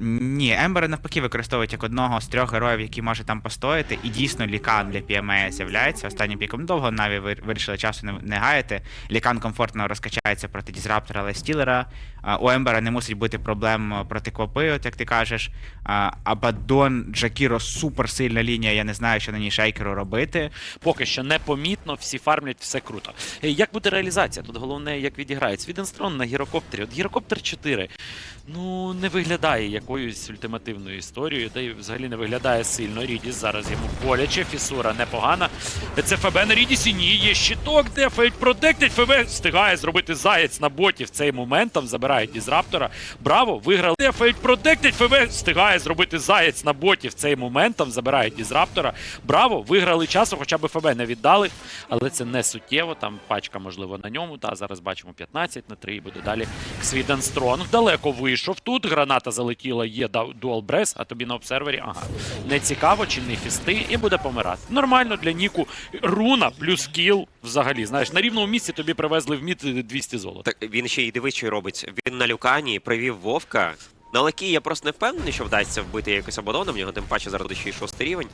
Ні, Ембери навпаки використовують як одного з трьох героїв, який може там постояти, і дійсно лікан для PMA з'являється. Останнім піком довго Наві вирішили часу не, гаяти. Лікан комфортно розкачається проти Дізраптора, але Стілера. У Ембера не мусить бути проблем проти Квапи, от як ти кажеш. Абадон, Джакіро супер сильна лінія, я не знаю, що на ній шейкеру робити. Поки що непомітно, всі фармлять, все круто. Е, Як буде реалізація? Тут головне, як відіграють. Свіденстрон на гірокоптері. От гірокоптер 4 ну не виглядає якоюсь ультимативною історією, й взагалі не виглядає сильно. Рідіс зараз йому боляче, фісура непогана. Це ФБ на Рідісі. Ні, є щиток, де Фейт протектить. ФБ встигає зробити заєць на боті в цей момент. Там забирають Дізраптора. Браво, виграли. Де Фейт протектить. ФБ встигає зробити заєць на боті в цей момент. Там забирають Дізраптора. Браво, виграли часу, хоча б ФБ не віддали, але це не суттєво. Там пачка, можливо, на ньому. Та зараз бачимо 15 на 3 і буде далі Свіден Стронг. Далеко вийшов тут. Граната залетіла, є дуал брес, а тобі на обсервері. Ага. Не цікаво, чи не фісти, і буде помирати. Нормально для Ніку. Руна плюс кіл. Взагалі, знаєш, на рівному місці тобі привезли в мід 200 золота. Так він ще й дивись, робить. Він на люкані привів Вовка. На Лекі я просто не впевнений, що вдасться вбити якось оборону в нього тим паче зараз ще й шостий рівень.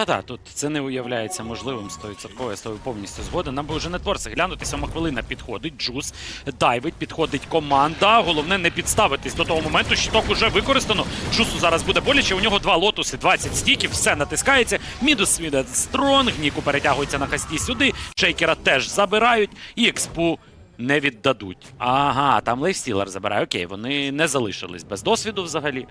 Та так, тут це не уявляється можливим 100%, я з тобою повністю згоден. Нам би вже не творці глянути, сьома хвилина підходить, джус, дайвить, підходить команда. Головне не підставитись до того моменту, щиток уже використано. Джусу зараз буде боляче. У нього два лотуси, 20 стіків, все натискається. Мідус свіде стронг, Ніку перетягується на хасті сюди. Шейкера теж забирають і експу. Не віддадуть. Ага, там лейфстілер забирає. Окей, вони не залишились без досвіду взагалі.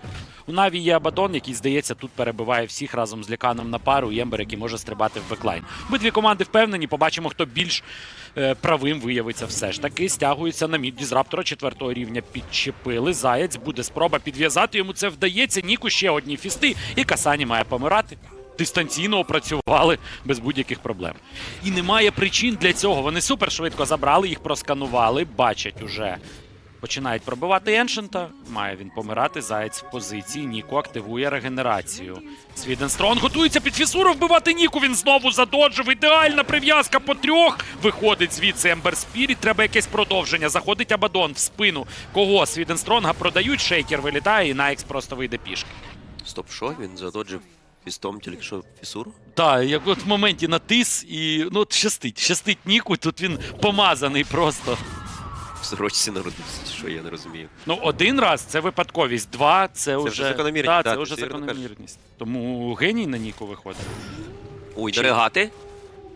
У Наві є Абадон, який, здається, тут перебиває всіх разом з Ліканом на пару, і Ембер, який може стрибати в беклайн. Обидві команди впевнені, побачимо, хто більш е, правим виявиться все ж таки. Стягуються на мід Дізраптора четвертого рівня підчепили. Заєць буде спроба підв'язати. Йому це вдається. Ніку ще одні фісти, і Касані має помирати. Дистанційно опрацювали без будь-яких проблем. І немає причин для цього. Вони супер швидко забрали, їх просканували, бачать уже. Починають пробивати Еншента. Має він помирати. Заєць в позиції. Ніку активує регенерацію. Свіденстрон готується під фісуру вбивати Ніку. Він знову задоджив. Ідеальна прив'язка по трьох. Виходить звідси Ембер Спіріт. Треба якесь продовження. Заходить Абадон в спину. Кого? Свіденстронга продають. Шейкер вилітає, і Найкс просто вийде пішки. Стоп, що? Він задоджив фістом тільки що фісуру? Так, як от в моменті натис і ну от щастить. Щастить Ніку. Тут він помазаний просто. В сорочці народився, чи що я не розумію. Ну, один раз це випадковість, два це, вже закономірність, Да, да, це ти вже вірно кажеш. закономірність. Тому геній на Ніку виходить. Ой, дорогати.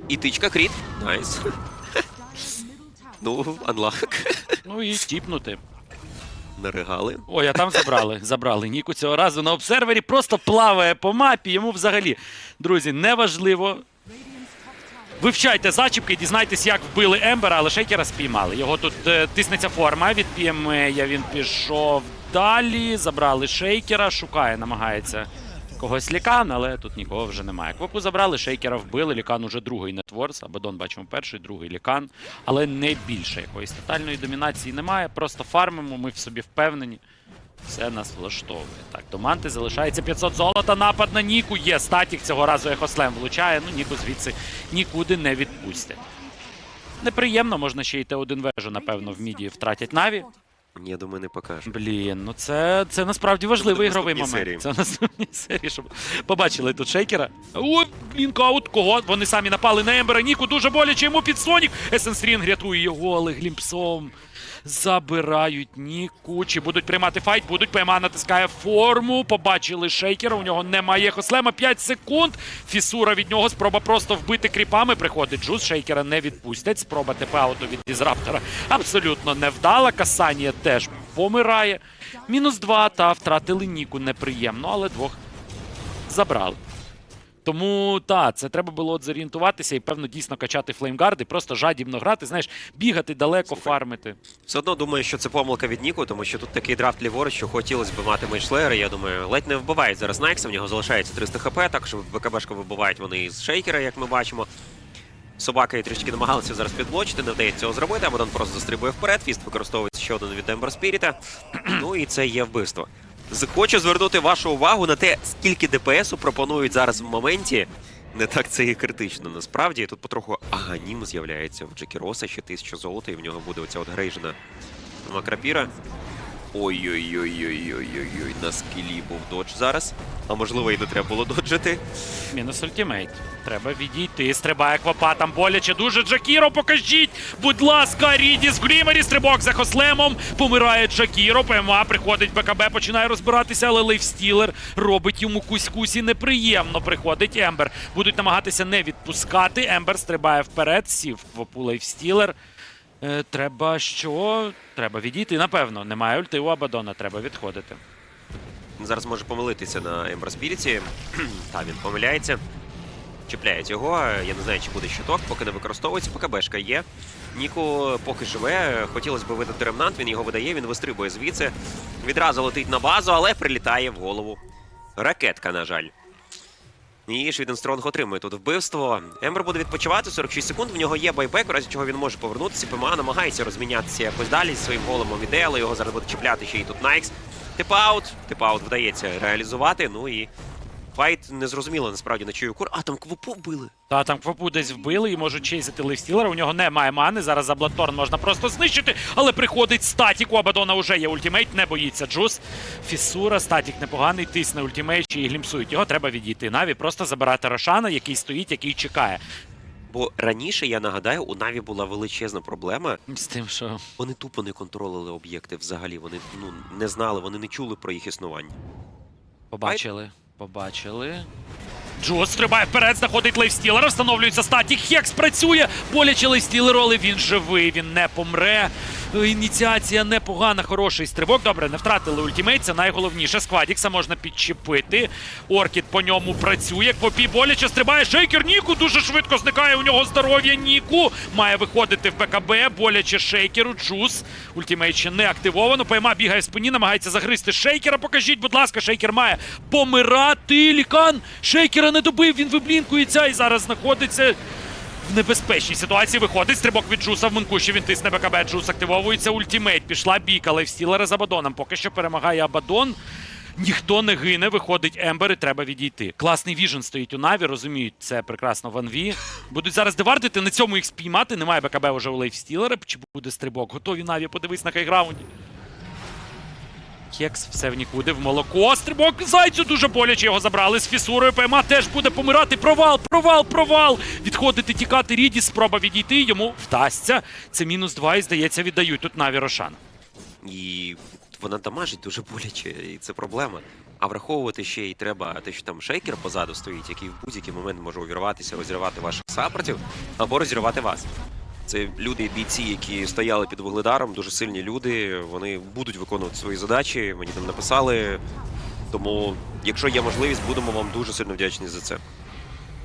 І тичка кріт. Найс. Ну, анлак. Ну і тіпнути. Наригали. Ой, а там забрали. Забрали Ніку цього разу на обсервері, просто плаває по мапі. Йому взагалі, друзі, неважливо. Вивчайте зачіпки, дізнайтесь, як вбили Ембера, але шейкера спіймали. Його тут е, тиснеться форма від я він пішов далі, забрали шейкера, шукає, намагається когось лікан, але тут нікого вже немає. Квапу забрали, шейкера вбили, лікан уже другий нетворс, Абадон бачимо перший, другий лікан, але не більше якоїсь тотальної домінації немає. Просто фармимо, ми в собі впевнені. Все нас влаштовує. Так, до манти залишається 500 золота. Напад на Ніку. Є статік. Цього разу Ехослем влучає. Ну, Ніку звідси нікуди не відпустять. Неприємно, можна ще й Т1 вежу, напевно, в міді втратять Наві. Я думаю, не покаже. Блін, ну це, це насправді важливий ігровий момент. серії. Це в наступній серії, щоб побачили тут шейкера. О, блін, каут. Кого? Вони самі напали на Ембера. Ніку дуже боляче йому під Сонік. Есенстрінг рятує його, але глімпсом. Забирають Ніку. Чи будуть приймати файт? Будуть. ПМА натискає форму. Побачили шейкера. У нього немає хослема. 5 секунд. Фісура від нього. Спроба просто вбити кріпами. Приходить Джуз. Шейкера не відпустять. Спроба тп-ауту від Дізраптора абсолютно невдала. Касанія теж помирає. Мінус 2 та втратили Ніку. Неприємно, але двох забрали. Тому так, це треба було от зорієнтуватися і, певно, дійсно качати флеймгарди, просто жадібно грати, знаєш, бігати далеко, фармити. Все одно думаю, що це помилка від Ніку, тому що тут такий драфт ліворуч, що хотілося б мати мейдшлеєра. Я думаю, ледь не вбивають зараз Найкса, в нього залишається 300 хп, також ВКБшка вибивають вони із шейкера, як ми бачимо. Собаки трішки намагалися зараз підблочити, не вдається цього зробити, Абадон просто застрибує вперед, фіст використовується ще один від Ембер Спіріта. Ну і це є вбивство. Хочу звернути вашу увагу на те, скільки ДПСу пропонують зараз в моменті. Не так це і критично. Насправді тут потроху аганім з'являється в Джекіроса, ще тисяча золота, і в нього буде оця от грейжена макрапіра. Ой-ой-ой-ой-ой-ой-ой, був додж зараз. А можливо і не треба було доджити. Мінус ультимейт. Треба відійти. Стрибає квапа, там боляче дуже. Джакіро, покажіть! Будь ласка, Рідіс в Глімері, стрибок за хослемом. Помирає Джакіро. ПМА приходить БКБ, починає розбиратися, але Лейфстілер робить йому кусь-кусь і неприємно. Приходить Ембер. Будуть намагатися не відпускати. Ембер стрибає вперед, сів квапу Лейфстілер. Е, треба що? Треба відійти, напевно. Немає ульти у Абадона, треба відходити. Зараз може помилитися на Ембер Спіріті. Та він помиляється. Чіпляють його. Я не знаю, чи буде щиток, поки не використовується. ПКБшка є. Ніку поки живе. Хотілося б видати ремнант, він його видає, він вистрибує звідси. Відразу летить на базу, але прилітає в голову. Ракетка, на жаль. І Швіденстронг отримує тут вбивство. Ембер буде відпочивати 46 секунд. В нього є байбек, у разі чого він може повернутися. ПМА намагається розмінятися якось далі зі своїм големом іде, його зараз буде чіпляти ще й тут Найкс. Тип-аут. Тип-аут вдається реалізувати. Ну і файт незрозуміло насправді на чию кур. А там квопу вбили. Та там квапу десь вбили і можуть чейзити лейфстілера. У нього немає мани. Зараз за Бладторн можна просто знищити, але приходить статік. У Абадона вже є ультимейт, не боїться Джус. Фісура, статік непоганий, тисне ультимейт і глімсують. Його треба відійти. Наві просто забирати Рошана, який стоїть, який чекає. Бо раніше, я нагадаю, у Наві була величезна проблема. З тим, що Вони тупо не контролили об'єкти взагалі. Вони ну не знали, вони не чули про їх існування. побачили. Побачили. Джус стрибає вперед, знаходить лейфстілера, встановлюється статі. Хекс працює. Боляче лейфстілеру, але він живий, він не помре. Ініціація непогана, хороший стрибок. Добре, не втратили ультимейт, це найголовніше. Сквадікса можна підчепити. Оркід по ньому працює. Квопі боляче стрибає. Шейкер Ніку дуже швидко зникає. У нього здоров'я Ніку. Має виходити в БКБ. Боляче шейкеру. Джус. Ультимейт ще не активовано. ПМА бігає в спині, намагається загризти шейкера. Покажіть, будь ласка, шейкер має помирати. Лікан шейкера не добив. Він виблінкується і зараз знаходиться. Небезпечній ситуації виходить стрибок від Джуса в Мункуші. Він тисне БКБ. Джус активовується ультимейт. Пішла бійка, але в Стілера Абадоном. Поки що перемагає Абадон. Ніхто не гине, виходить Ембер і треба відійти. Класний віжен стоїть у Наві, розуміють, це прекрасно в Анві. Будуть зараз девардити, на цьому їх спіймати. Немає БКБ вже у Лейфстілера. Чи буде стрибок? Готові Наві, подивись на хайграунді. Хекс все в нікуди, в молоко. Стрибок зайцю дуже боляче його забрали. З фісурою ПМА теж буде помирати. Провал, провал, провал. Відходити, тікати Ріді, спроба відійти. Йому вдасться. Це мінус два і здається, віддають тут Наві Рошан. І вона дамажить дуже боляче, і це проблема. А враховувати ще й треба те, що там шейкер позаду стоїть, який в будь-який момент може увірватися, розірвати ваших саппортів або розірвати вас. Це люди, бійці, які стояли під вугледаром, дуже сильні люди. Вони будуть виконувати свої задачі. Мені там написали. Тому, якщо є можливість, будемо вам дуже сильно вдячні за це.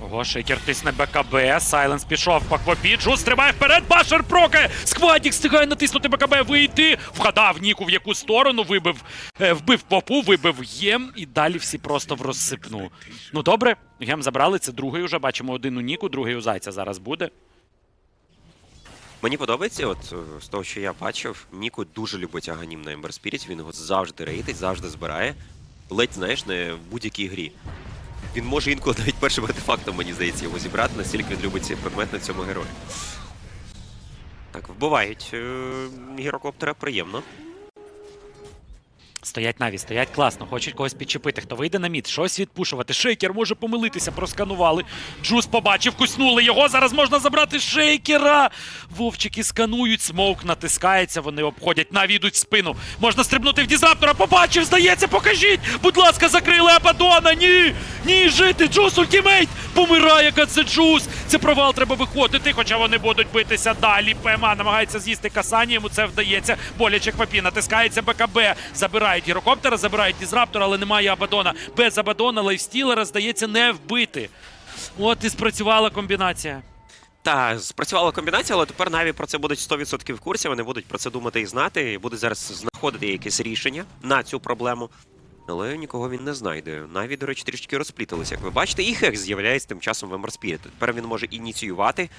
Ого, шейкер тисне БКБ. Сайленс пішов по квопі. Джус стрибає вперед. Башер прокає. Сквадік встигає натиснути БКБ, вийти. Вгадав Ніку в яку сторону, вибив, е, вбив попу, вибив єм, і далі всі просто в розсипну. Ну добре, гем забрали. Це другий уже. Бачимо один у Ніку, другий у Зайця зараз буде. Мені подобається, от е, з того, що я бачив, Ніко дуже любить аганім на Ember Spirit, він його завжди рейтить, завжди збирає. Ледь, знаєш, не в будь-якій грі. Він може інколи навіть першим артефактом, мені здається, його зібрати, настільки він любить цей предмет на цьому герої. Так, вбивають е- гірокоптера, приємно. Стоять наві, стоять класно, хочуть когось підчепити. Хто вийде на мід, щось відпушувати. Шейкер може помилитися, просканували. Джус побачив, куснули його. Зараз можна забрати шейкера. Вовчики сканують, смоук натискається, вони обходять, наві йдуть в спину. Можна стрибнути в дізраптора. Побачив, здається, покажіть! Будь ласка, закрили Абадона! Ні! Ні, жити! Джус ультимейт! Помирає це Джус! Це провал, треба виходити, хоча вони будуть битися далі. ПМА намагається з'їсти касані, йому це вдається. Боляче папі натискається БКБ. Забирають гірокоптера, забирають дізраптора, але немає Абадона. Без Абадона лайфстілера, здається, не вбити. От і спрацювала комбінація. Та, спрацювала комбінація, але тепер Наві про це будуть 100% в курсі, вони будуть про це думати і знати, і будуть зараз знаходити якесь рішення на цю проблему. Але нікого він не знайде. Наві, до речі, трішки розпліталися, як ви бачите, і Хекс з'являється тим часом в Ember Тепер він може ініціювати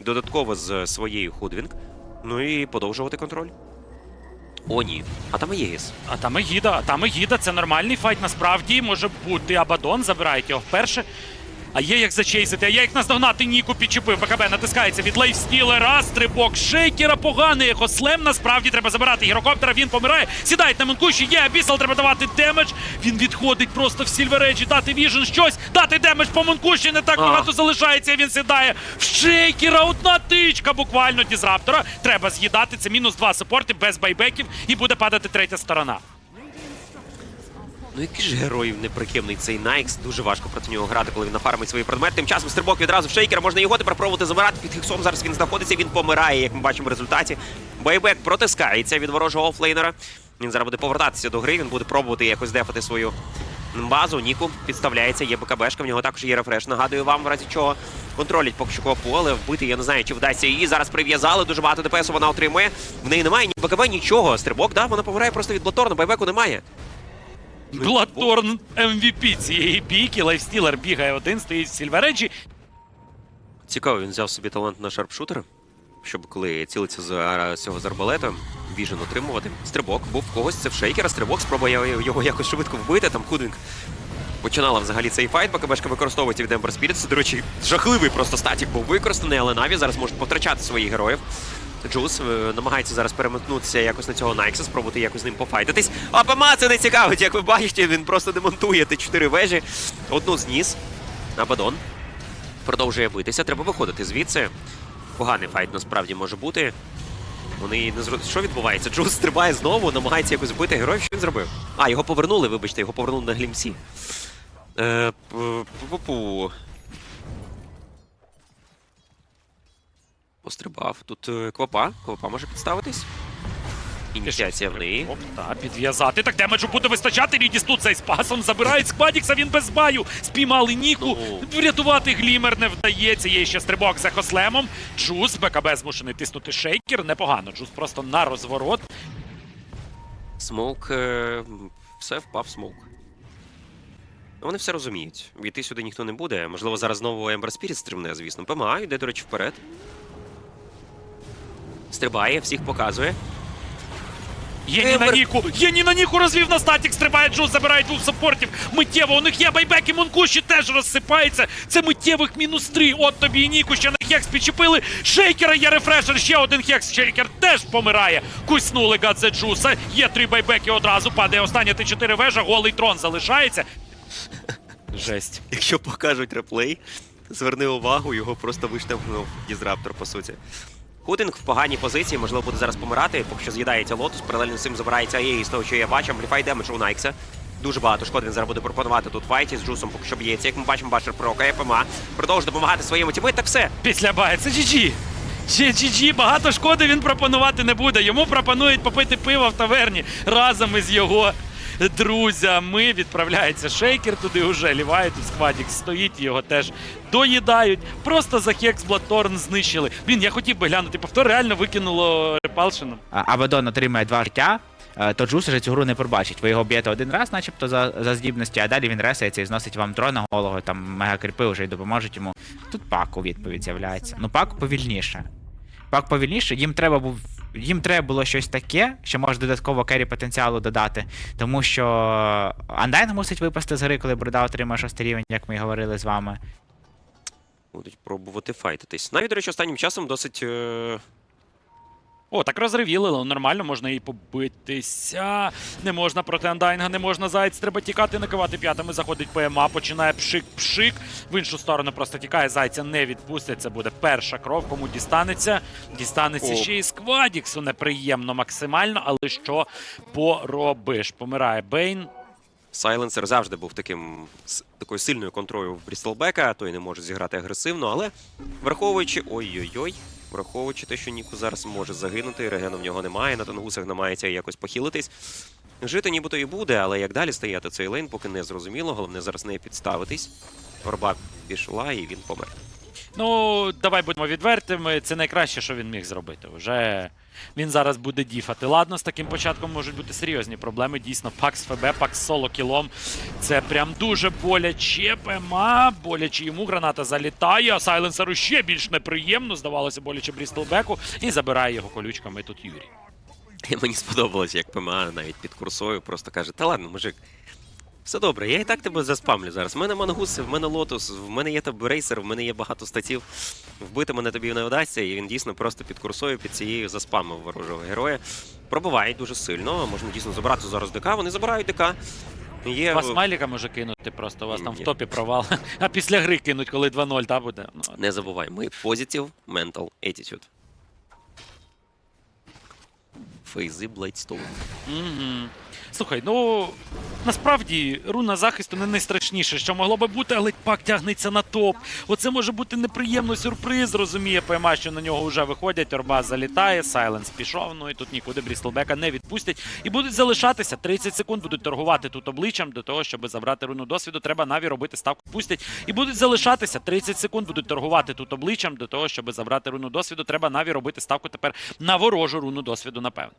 додатково з своєю Худвінг, ну і подовжувати контроль. О, ні. А там Єгіс. А там Егіда, а там Егіда, це нормальний файт насправді. Може бути Абадон, забирають його вперше. А є як зачейсити, а є як наздогнати Ніку підчепив. БКБ натискається від лейфстілера, стрибок шейкера поганий. Його слем насправді треба забирати. Гірокоптера він помирає. Сідають на Монкуші, є Абісал, треба давати демедж. Він відходить просто в Сільвереджі, дати віжен щось, дати демедж по Монкуші, не так багато залишається. Він сідає в шейкера. Одна тичка буквально дізраптора. Треба з'їдати. Це мінус два супорти без байбеків і буде падати третя сторона. Ну який ж герой неприкемний цей Найкс. Дуже важко проти нього грати, коли він нафармить свої предмети. Тим часом стрибок відразу в шейкера. Можна його тепер пробувати забирати. Під хіксом зараз він знаходиться, він помирає, як ми бачимо в результаті. Байбек протискається від ворожого офлейнера. Він зараз буде повертатися до гри. Він буде пробувати якось дефати свою базу. Ніку підставляється, є БКБшка, в нього також є рефреш. Нагадую вам, в разі чого контролять поки що але вбити я не знаю, чи вдасться її. Зараз прив'язали, дуже багато ДПС вона отримує. В неї немає ні БКБ, нічого. Стрибок, да, вона помирає просто від Блаторна, байбеку немає. Бладторн MVP цієї бійки. Лайфстілер бігає один, стоїть Сільвереджі. Цікаво, він взяв собі талант на шарпшутер, щоб коли цілиться з цього з арбалета, віжен отримувати. Стрибок був в когось, це в шейкера. Стрибок спробує його якось швидко вбити. Там Худвінг починала взагалі цей файт, БКБшка використовується від Ember Spirit. Це, до речі, жахливий просто статік був використаний, але Наві зараз можуть потрачати своїх героїв. Джус е, намагається зараз переметнутися якось на цього Найкса, спробувати якось з ним пофайтитись. А ПМА це не цікавить, як ви бачите, він просто демонтує ті чотири вежі. Одну зніс. Абадон продовжує битися. Треба виходити звідси. Поганий файт насправді може бути. Вони не зро... Що відбувається? Джус стрибає знову, намагається якось вбити героїв. Що він зробив? А, його повернули, вибачте, його повернули на глімсі. Е, п- пу-пу-пу. Пострибав. Тут е, квапа. Квапа може підставитись. Ініціація в неї. Оп, та, підв'язати. Так демеджу буде вистачати. Рідіс тут цей спасом забирають Сквадікса, він без баю. Спіймали Ніку. Ну. Врятувати глімер не вдається. Є ще стрибок за кослемом. Джус, БКБ змушений тиснути шейкер. Непогано. Джус просто на розворот. Смоук. Е... Все, впав смоук. Ну, Вони все розуміють. Війти сюди ніхто не буде. Можливо, зараз знову Ember Spirit стрибне, звісно. ПМА йде, до речі, вперед. Стрибає, всіх показує. Є ні на Ніку. Є ні на Ніку розвів на статік. Стрибає Джус, забирає двох саппортів. Миттєво. У них є байбек і Монкуші теж розсипається. Це миттєвих мінус три. От тобі і Ніку. Ще на хекс підчепили. Шейкера є рефрешер. Ще один хекс. Шейкер теж помирає. Куснули Гадзе Джуса. Є три байбеки одразу. Падає остання Т4 вежа. Голий трон залишається. Жесть. Якщо покажуть реплей, зверни увагу, його просто виштовхнув дізраптор, по суті. Худинг в поганій позиції, можливо, буде зараз помирати, поки що з'їдається лотус, паралельно з цим забирається Аєї з того, що я бачу, ампліфай демедж у Найкса. Дуже багато шкод він зараз буде пропонувати тут файті з Джусом, поки що б'ється. Як ми бачимо, Башер прокає ПМА. Продовжує допомагати своєму тімейт, так все. Після бая. Це GG. Ще GG, багато шкоди він пропонувати не буде. Йому пропонують попити пиво в таверні разом із його друзями. Відправляється шейкер туди уже. Ліває тут сквадік стоїть, його теж доїдають. Просто за хекс Бладторн знищили. Блін, я хотів би глянути. Повтор реально викинуло репалшином. А- Абадон отримає два життя, е, то Джус вже цю гру не пробачить. Ви його б'єте один раз, начебто, за, за здібності, а далі він ресається і зносить вам трон на голову, там мегакріпи вже й допоможуть йому. Тут пак у відповідь з'являється. Ну, пак повільніше. Пак повільніше, їм треба був. Їм треба було щось таке, що може додатково керрі потенціалу додати, тому що Андайн мусить випасти з гри, коли Брода отримає шостий рівень, як ми і говорили з вами. Будуть пробувати файтитись. Навіть, до речі, останнім часом досить. Е... О, так розривіли, нормально, можна і побитися. Не можна проти Андайнга, не можна зайць, треба тікати, накивати п'ятами. Заходить ПМА, починає пшик-пшик. В іншу сторону просто тікає, зайця не відпустять. Це буде перша кров, кому дістанеться. Дістанеться О. ще і сквадіксу неприємно максимально, але що поробиш? Помирає Бейн. Сайленсер завжди був таким такою сильною контролю в Брістелбека, той не може зіграти агресивно, але враховуючи. Ой-ой-ой. Враховуючи те, що Ніку зараз може загинути, регену в нього немає, на тангусах намагається якось похилитись. Жити нібито і буде, але як далі стояти цей лейн, поки не зрозуміло. Головне зараз не підставитись. Орба пішла і він помер. Ну, давай будемо відвертими. Це найкраще, що він міг зробити. Уже він зараз буде діфати. Ладно, з таким початком можуть бути серйозні проблеми. Дійсно, Пакс ФБ, Пакс соло кілом. Це прям дуже боляче. ПМА, боляче йому граната залітає, а Сайленсеру ще більш неприємно. Здавалося, боляче Брістелбеку. І забирає його колючками тут Юрій. Мені сподобалось, як ПМА навіть під курсою просто каже: Та ладно, мужик, Все добре, я і так тебе заспамлю зараз. В мене мангус, в мене лотус, в мене є табрейсер, в мене є багато статів. Вбити мене тобі не вдасться, і він дійсно просто під курсою, під цією заспамив ворожого героя. Пробивають дуже сильно. Можна дійсно забрати зараз ДК. Вони забирають ДК. Є Вас смайліка може кинути просто, у вас там Ні. в топі провал. А після гри кинуть, коли 2-0, та буде. Ну, Не забувай, ми Positive Mental Attitude. Фейзи Блейдстоун. Угу. Слухай, ну насправді руна захисту не найстрашніше, що могло би бути, але пак тягнеться на топ. Оце може бути неприємний сюрприз, розуміє ПМА, що на нього вже виходять. Орба залітає, Сайленс пішов. Ну і тут нікуди Брістлбека не відпустять. І будуть залишатися 30 секунд, будуть торгувати тут обличчям до того, щоб забрати руну досвіду. Треба наві робити ставку. Пустять. І будуть залишатися 30 секунд, будуть торгувати тут обличчям до того, щоб забрати руну досвіду. Треба наві робити ставку тепер на ворожу руну досвіду, напевно.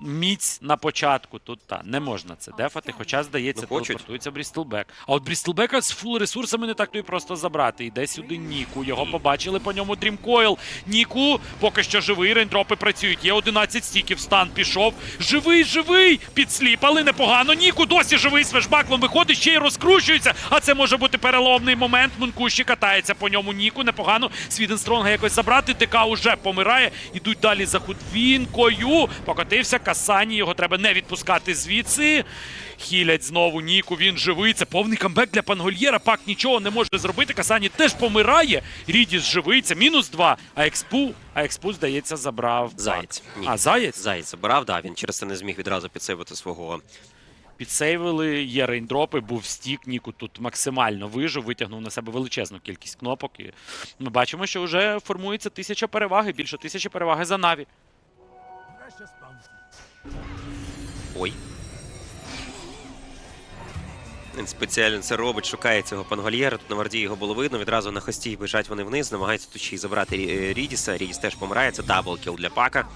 Міць на початку тут та не можна це дефати, хоча здається, Ну, телепортується Брістелбек. А от Брістелбека з фул ресурсами не так то і просто забрати. Йде сюди Ніку. Його побачили по ньому Дрімкойл. Ніку поки що живий. Рейндропи працюють. Є 11 стіків. Стан пішов. Живий, живий! Підсліпали непогано. Ніку досі живий. Свежбаклом виходить, ще й розкручується. А це може бути переломний момент. Мункуші катається по ньому. Ніку непогано. Свіден Стронга якось забрати. ДК уже помирає. Ідуть далі за худвінкою. Покотився Касані. Його треба не відпускати звідси. Хілять знову Ніку. Він живий. Це повний камбек для Пангольєра. Пак нічого не може зробити. Касані теж помирає. Рідіс живий. Це мінус два. А експу, а експу, здається, забрав. Пак. Заєць. Ні. А, заєць? Заєць забрав, да, він через це не зміг відразу підсейвити свого. Підсейвили, є рейндропи, був стік, Ніку тут максимально вижив, витягнув на себе величезну кількість кнопок. І ми бачимо, що вже формується тисяча переваги, більше тисячі переваги за Наві. Ой. Він спеціально це робить, шукає цього пангольєра. Тут на варді його було видно. Відразу на хості біжать вони вниз, намагаються тут ще й забрати Рідіса. Рідіс теж помирає. Це даблкіл для пака.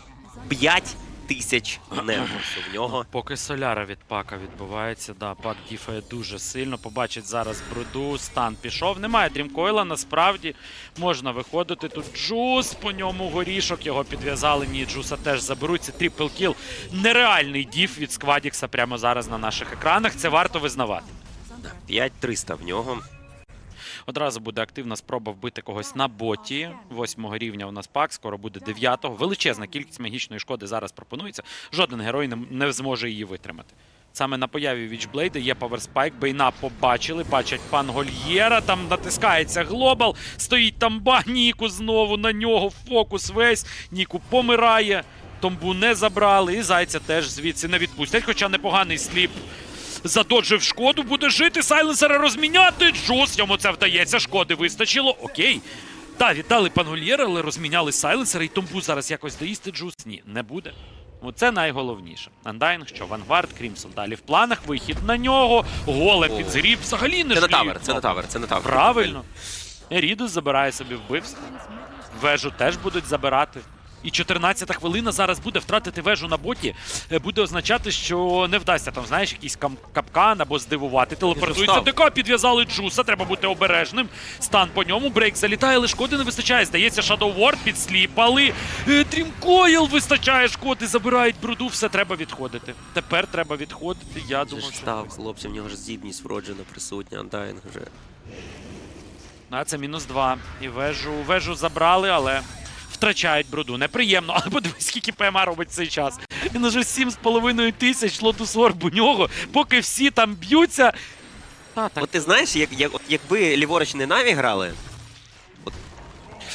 П'ять тисяч невмусу в нього. Поки соляра від пака відбувається, да, пак діфає дуже сильно. Побачить зараз бруду, стан пішов. Немає дрімкойла, насправді можна виходити. Тут джус, по ньому горішок, його підв'язали. Ні, джуса теж заберуть. Це трипл кіл. Нереальний діф від Сквадікса прямо зараз на наших екранах. Це варто визнавати. 5300 в нього. Одразу буде активна спроба вбити когось на боті. Восьмого рівня у нас пак, скоро буде дев'ятого. Величезна кількість магічної шкоди зараз пропонується. Жоден герой не, зможе її витримати. Саме на появі Вічблейда є паверспайк. Бейна побачили, бачать пан Гольєра. Там натискається глобал. Стоїть там ба Ніку знову на нього. Фокус весь. Ніку помирає. Томбу не забрали. І зайця теж звідси не відпустять. Хоча непоганий сліп задоджив шкоду, буде жити, сайленсера розміняти. Джус, йому це вдається, шкоди вистачило. Окей. Та, віддали пангольєра, але розміняли сайленсера, і Томбу зараз якось доїсти Джус. Ні, не буде. Оце найголовніше. Андайн, що Ванвард, Крімсон далі в планах, вихід на нього, голе О. підзріб, взагалі не Це не жаліють. тавер, це не тавер, це не тавер. Правильно. Рідус забирає собі вбивство. Вежу теж будуть забирати. І 14 хвилина зараз буде втратити вежу на боті. е, Буде означати, що не вдасться там, знаєш, якийсь капкан або здивувати. Телепортується. ДК, підв'язали Джуса, треба бути обережним. Стан по ньому, брейк залітає, але шкоди не вистачає. Здається, Shadow Ward підсліпали. Е, Дрімкоїл вистачає шкоди, забирають бруду, все треба відходити. Тепер треба відходити. Я думаю, що хлопці, в нього ж здібність вроджена, присутня, Андайн вже. А це мінус два. І вежу, вежу забрали, але втрачають бруду. Неприємно, але подивись, скільки ПМА робить в цей час. Він уже 7,5 тисяч лотус орб у нього, поки всі там б'ються. А, так. От ти знаєш, як, як, от якби ліворуч не Наві грали,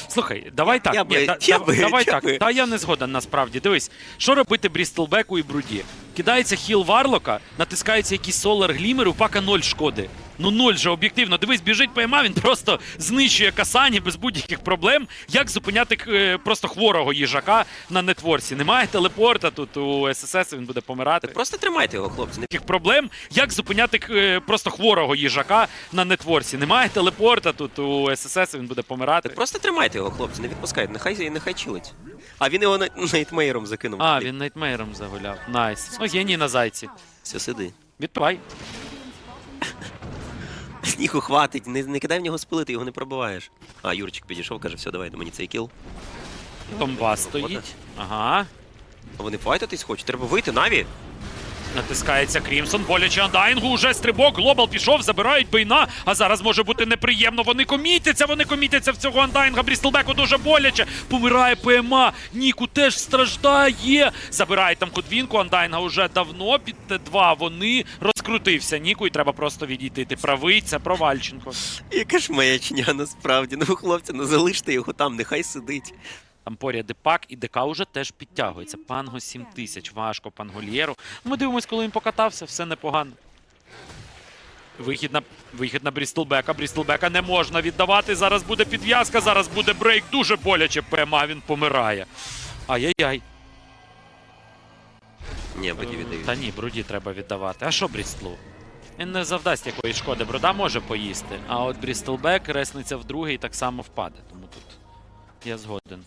Слухай, давай так. Я Ні, би- да- я да- би- давай я так. би. Та я не згоден насправді. Дивись, що робити Брістелбеку і Бруді? Кидається хіл Варлока, натискається якийсь Солар Глімер, у пака 0 шкоди. Ну ноль же об'єктивно. Дивись, біжить ПМА, він просто знищує касані без будь-яких проблем. Як зупиняти е, просто хворого їжака на нетворсі? Немає телепорта тут у ССС, він буде помирати. просто тримайте його, хлопці. Таких проблем, як зупиняти е, просто хворого їжака на нетворсі? Немає телепорта тут у ССС, він буде помирати. Просто тримайте його, хлопці, не відпускайте, нехай нехай чилить. А він його най- найтмейром закинув. А, він найтмейром загуляв. Найс. Ну, геній на зайці. Все, сиди. Відпивай. Снігу хватить, не, не кидай в нього спилити, його не пробиваєш. А, Юрчик підійшов, каже, все, давай, мені цей кіл. Томба стоїть. Ага. А вони файтитись хочуть, треба вийти, Наві. Натискається Крімсон, боляче Андайнгу, уже стрибок, глобал пішов, забирають бейна, а зараз може бути неприємно. Вони комітяться, вони комітяться в цього Андайнга. Брістлбеку дуже боляче. Помирає ПМА. Ніку теж страждає. Забирають там Кудвінку, Андайнга вже давно під Т2. Вони розкрутився. Ніку, і треба просто відійти. Ти правий, це провальченко. Яка ж маячня насправді. Ну, хлопці, ну залиште його там, нехай сидить. Там поряд Депак і ДК вже теж підтягується. Панго 7000, важко Пангольєру. Ми дивимось, коли він покатався, все непогано. Вихід на, вихід на Брістлбека. Брістлбека не можна віддавати. Зараз буде підв'язка, зараз буде брейк. Дуже боляче ПМА, він помирає. Ай-яй-яй. Ні, боді віддають. Та ні, бруді треба віддавати. А що Брістлу? Він не завдасть якоїсь шкоди. Бруда може поїсти. А от Брістлбек ресниться в другий так само впаде. Тому тут я згоден.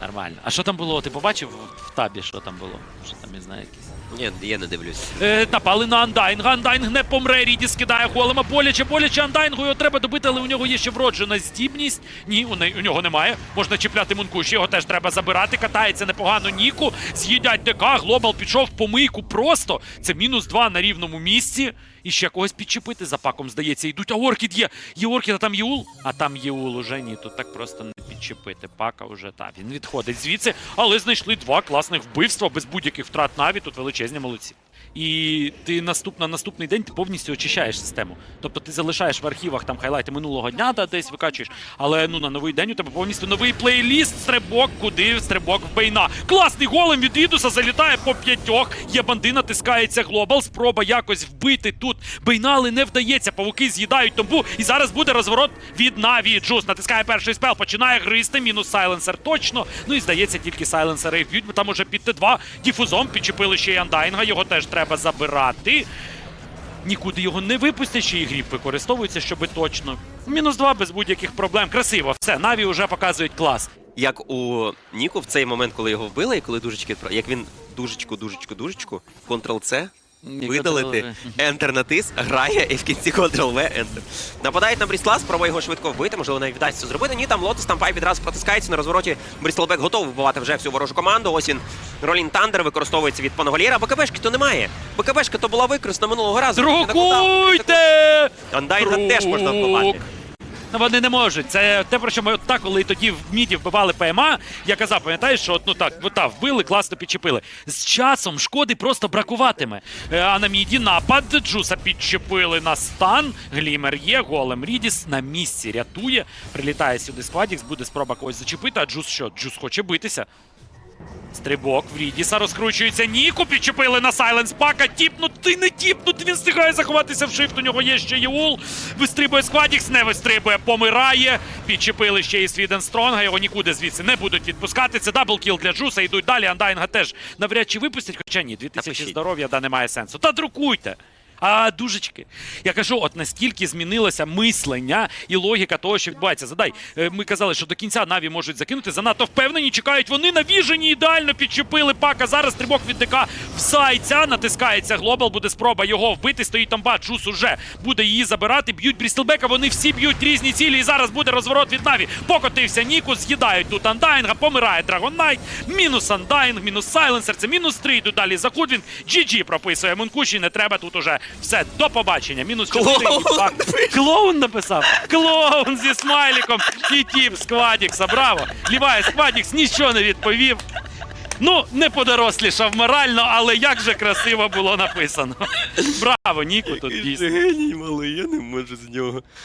Нормально. А що там було? Ти побачив в табі, що там було? Що там, я знаю, якісь. Ні, я не дивлюсь. Е, напали на Андайнга. Андайнг не помре. Ріді скидає голема. Боляче, боляче Андайнгу. Його треба добити, але у нього є ще вроджена здібність. Ні, у, не, у нього немає. Можна чіпляти Мункуші, його теж треба забирати. Катається непогано Ніку. З'їдять ДК. Глобал пішов в помийку просто. Це мінус два на рівному місці. І ще когось підчепити за паком, здається, йдуть. А Оркід є. Є Оркід, а там Єул. А там Єул уже ні. Тут так просто не підчепити. Пака вже та. Він відходить звідси, але знайшли два класних вбивства без будь-яких втрат наві. Тут величезні молодці. І ти наступ, на наступний день ти повністю очищаєш систему. Тобто ти залишаєш в архівах там хайлайти минулого дня та десь викачуєш. Але ну на новий день у тебе повністю новий плейліст, стрибок, куди стрибок в бейна. Класний голем від Ідуса залітає по п'ятьох. Є банди, натискається глобал. Спроба якось вбити тут бейна, але не вдається. Павуки з'їдають тому. І зараз буде розворот від Наві. Джус натискає перший спел, починає гризти. Мінус сайленсер точно. Ну і здається, тільки сайленсери б'ють. бо Там уже під Т2 діфузом підчепили ще й Андайнга. Його теж треба забирати. Нікуди його не випустять, ще і гріб використовується, щоби точно. Мінус два без будь-яких проблем. Красиво. Все, Наві вже показують клас. Як у Ніку в цей момент, коли його вбили, і коли дужечки як він дужечку, дужечку, дужечку, Ctrl-C, видалити, Enter натис, грає і в кінці Ctrl-V, Enter. Нападають на Брісла, спробує його швидко вбити, можливо, навіть вдасться зробити. Ні, там Лотос, там Пайп відразу протискається на розвороті. Брістелбек готовий вбивати вже всю ворожу команду. Ось він Ролін Тандер використовується від Паноголєра. БКБшки то немає. БКБшка то була використана минулого разу. Друкуйте! Андайна теж можна вбивати. Ну, вони не можуть. Це те, про що ми так, коли тоді в міді вбивали ПМА, я казав, пам'ятаєш, що от, ну так, от, та, вбили, класно підчепили. З часом шкоди просто бракуватиме. Е, А на міді напад Джуса підчепили на стан. Глімер є, голем Рідіс на місці рятує. Прилітає сюди складікс, буде спроба когось зачепити, а Джус що? Джус хоче битися. Стрибок в Рідіса розкручується. Ніку підчепили на Сайленс Пака. Тіпнути, не тіпнути. Він встигає заховатися в шифт. У нього є ще Єул. Вистрибує Сквадікс, не вистрибує, помирає. Підчепили ще і Свіден Стронга. Його нікуди звідси не будуть відпускати. Це даблкіл для Джуса. Йдуть далі. Андайнга теж навряд чи випустять. Хоча ні, 2000 Напишіть. здоров'я да немає сенсу. Та друкуйте. А дужечки, я кажу, от настільки змінилося мислення і логіка того, що відбувається. Задай, е, ми казали, що до кінця Наві можуть закинути. Занадто впевнені, чекають вони навіжені, ідеально підчепили пака. Зараз стрибок від ДК в зайця. Натискається глобал, буде спроба його вбити. Стоїть там бат, Джус уже буде її забирати. Б'ють Брістелбека. Вони всі б'ють різні цілі. І зараз буде розворот від Наві. Покотився Ніку, з'їдають тут Андайнга, помирає Драгон Найт. Мінус Андайнг, мінус Сайленсер. Це мінус 3. Йдуть далі за Кудвін. GG прописує Мункуші. Не треба тут уже. Все, до побачення. Мінус 4. Клоун Клоун написав. Клоун зі смайліком і тіп Сквадікса. Браво! Ліває Сквадікс нічого не відповів. Ну, не подорослішав морально, але як же красиво було написано. Браво, Ніку тут дійсно. Геній малий, я не можу з нього.